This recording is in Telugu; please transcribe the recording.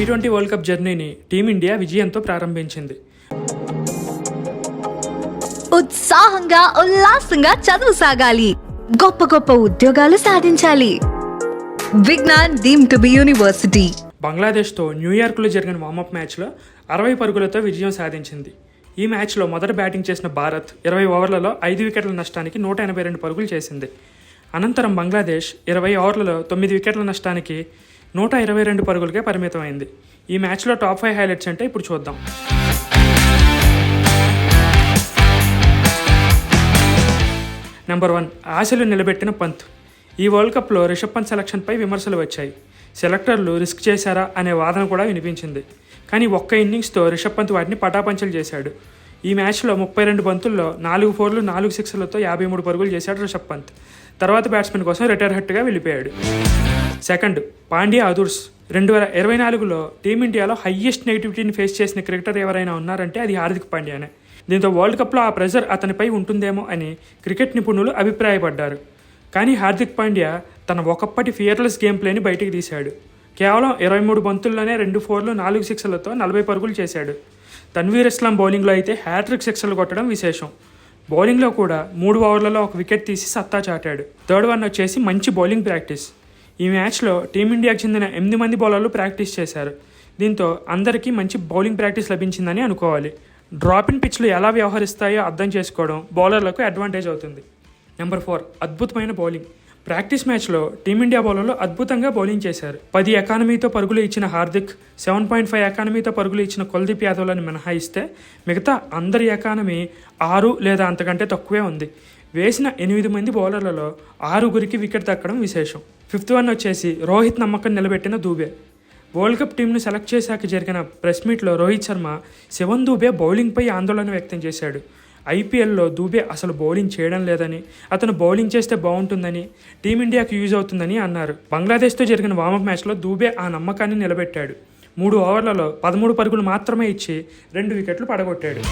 టీ ట్వంటీ వరల్డ్ కప్ జర్నీని టీమిండియా విజయంతో ప్రారంభించింది. ఉత్సాహంగా ఉల్లాసంగా చదువు సాగాలి. గొప్ప గొప్ప ఉద్యోగాలు సాధించాలి. Vignan deemed to be university. బంగ్లాదేశ్తో న్యూయార్క్లో జరిగిన వార్మప్ మ్యాచ్లో అరవై పరుగులతో విజయం సాధించింది. ఈ మ్యాచ్లో మొదట బ్యాటింగ్ చేసిన భారత్ ఇరవై ఓవర్లలో ఐదు వికెట్ల నష్టానికి నూట ఎనభై రెండు పరుగులు చేసింది. అనంతరం బంగ్లాదేశ్ ఇరవై ఓవర్లలో తొమ్మిది వికెట్ల నష్టానికి నూట ఇరవై రెండు పరుగులకే పరిమితమైంది. ఈ మ్యాచ్లో టాప్ ఫైవ్ హైలైట్స్ అంటే ఇప్పుడు చూద్దాం. నెంబర్ వన్ ఆశలు నిలబెట్టిన పంత్. ఈ వరల్డ్ కప్లో రిషబ్ పంత్ సెలక్షన్పై విమర్శలు వచ్చాయి. సెలెక్టర్లు రిస్క్ చేశారా అనే వాదన కూడా వినిపించింది. కానీ ఒక్క ఇన్నింగ్స్తో రిషబ్ పంత్ వాటిని పటాపంచలు చేశాడు. ఈ మ్యాచ్లో ముప్పై రెండు బంతుల్లో నాలుగు ఫోర్లు నాలుగు సిక్స్లతో యాభై మూడు పరుగులు చేశాడు రిషబ్ పంత్. తర్వాత బ్యాట్స్మెన్ కోసం రిటైర్ హట్గా వెళ్ళిపోయాడు. సెకండ్ పాండ్యా అదుర్స్. రెండు వేల ఇరవై నాలుగులో టీమిండియాలో హయ్యెస్ట్ నెగిటివిటీని ఫేస్ చేసిన క్రికెటర్ ఎవరైనా ఉన్నారంటే అది హార్దిక్ పాండ్యానే. దీంతో వరల్డ్ కప్లో ఆ ప్రెజర్ అతనిపై ఉంటుందేమో అని క్రికెట్ నిపుణులు అభిప్రాయపడ్డారు. కానీ హార్దిక్ పాండ్యా తన ఒకప్పటి ఫియర్లెస్ గేమ్ ప్లేని బయటికి తీశాడు. కేవలం ఇరవై మూడు బంతుల్లోనే రెండు ఫోర్లు నాలుగు సిక్స్లతో నలభై పరుగులు చేశాడు. తన్వీర్ ఇస్లాం బౌలింగ్లో అయితే హ్యాట్రిక్ సిక్స్లు కొట్టడం విశేషం. బౌలింగ్లో కూడా మూడు ఓవర్లలో ఒక వికెట్ తీసి సత్తా చాటాడు. థర్డ్ వన్ వచ్చేసి మంచి బౌలింగ్ ప్రాక్టీస్. ఈ మ్యాచ్లో టీమిండియాకు చెందిన ఎనిమిది మంది బౌలర్లు ప్రాక్టీస్ చేశారు. దీంతో అందరికీ మంచి బౌలింగ్ ప్రాక్టీస్ లభించిందని అనుకోవాలి. డ్రాప్ ఇన్ పిచ్లు ఎలా వ్యవహరిస్తాయో అర్థం చేసుకోవడం బౌలర్లకు అడ్వాంటేజ్ అవుతుంది. నెంబర్ ఫోర్ అద్భుతమైన బౌలింగ్. ప్రాక్టీస్ మ్యాచ్లో టీమిండియా బౌలర్లు అద్భుతంగా బౌలింగ్ చేశారు. పది ఎకానమీతో పరుగులు ఇచ్చిన హార్దిక్ సెవెన్ పాయింట్ ఫైవ్ ఎకానమీతో పరుగులు ఇచ్చిన కుల్దీప్ యాదవ్లను మినహాయిస్తే మిగతా అందరి ఎకానమీ ఆరు లేదా అంతకంటే తక్కువే ఉంది. వేసిన ఎనిమిది మంది బౌలర్లలో ఆరుగురికి వికెట్ దక్కడం విశేషం. ఫిఫ్త్ వన్ వచ్చేసి రోహిత్ నమ్మకం నిలబెట్టిన దూబే. వరల్డ్ కప్ టీంను సెలెక్ట్ చేశాక జరిగిన ప్రెస్ మీట్లో రోహిత్ శర్మ శివన్ దూబే బౌలింగ్పై ఆందోళన వ్యక్తం చేశాడు. ఐపీఎల్లో దూబే అసలు బౌలింగ్ చేయడం లేదని అతను బౌలింగ్ చేస్తే బాగుంటుందని టీమిండియాకు యూజ్ అవుతుందని అన్నారు. బంగ్లాదేశ్తో జరిగిన వార్మప్ మ్యాచ్లో దూబే ఆ నమ్మకాన్ని నిలబెట్టాడు. మూడు ఓవర్లలో పదమూడు పరుగులు మాత్రమే ఇచ్చి రెండు వికెట్లు పడగొట్టాడు.